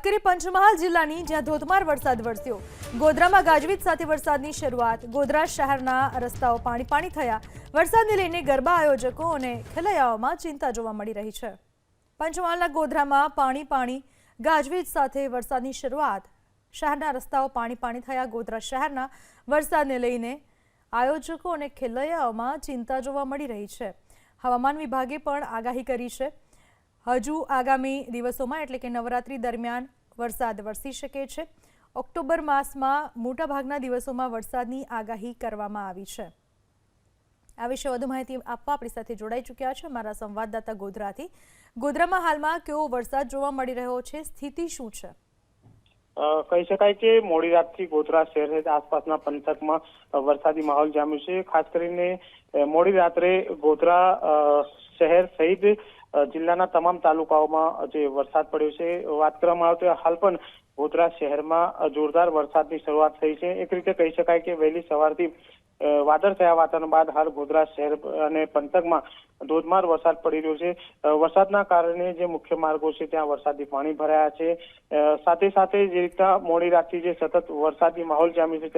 વાત કરીએ પંચમહાલ જિલ્લાની, જ્યાં ધોધમાર વરસાદ વરસ્યો. ગોધરામાં ગાજવીજ સાથે વરસાદની શરૂઆત. ગોધરા શહેરના રસ્તાઓ પાણી પાણી થયા. વરસાદને લઈને ગરબા આયોજકો અને ખેલૈયાઓમાં ચિંતા જોવા મળી રહી છે. પંચમહાલના ગોધરામાં પાણી પાણી ગાજવીજ સાથે વરસાદની શરૂઆત. શહેરના રસ્તાઓ પાણી પાણી થયા. ગોધરા શહેરના વરસાદને લઈને આયોજકો અને ખેલૈયાઓમાં ચિંતા જોવા મળી રહી છે. હવામાન વિભાગે પણ આગાહી કરી છે. હજુ આગામી દિવસોમાં એટલે કે નવરાત્રી દરમિયાન વરસાદ વરસી શકે છે. ઓક્ટોબર માસમાં મોટાભાગના દિવસોમાં વરસાદની આગાહી કરવામાં આવી છે. આ વિશે વધુ માહિતી આપવા આપણી સાથે જોડાઈ ચૂક્યા છે મારા સંવાદદાતા ગોધરાથી. ગોધરામાં હાલમાં કેવો વરસાદ જોવા મળી રહ્યો છે? સ્થિતિ શું છે? કહી શકાય કે મોડી રાતથી ગોધરા શહેર આસપાસના પંથકમાં વરસાદી માહોલ જામ્યો છે. ખાસ કરીને, મોડી રાત્રે ગોધરા શહેર સહિત જિલ્લાના તમામ તાલુકાઓમાં જે વરસાદ પડ્યો છે, વાત કરવામાં આવે તો હાલ પણ ગોધરા શહેરમાં જોરદાર વરસાદની શરૂઆત થઈ છે. એક રીતે કહી શકાય કે વહેલી સવારથી વાદળ થયા વાતાવરણ બાદ હાલ ગોધરા શહેર અને પંથકમાં ધોધમાર વરસાદ પડી રહ્યો છે. વરસાદના કારણે જે મુખ્ય માર્ગો છે, ત્યાં વરસાદી પાણી ભરાયા છે. સાથે સાથે જે રીતના મોડી રાતથી જે સતત વરસાદી માહોલ જામ્યો છે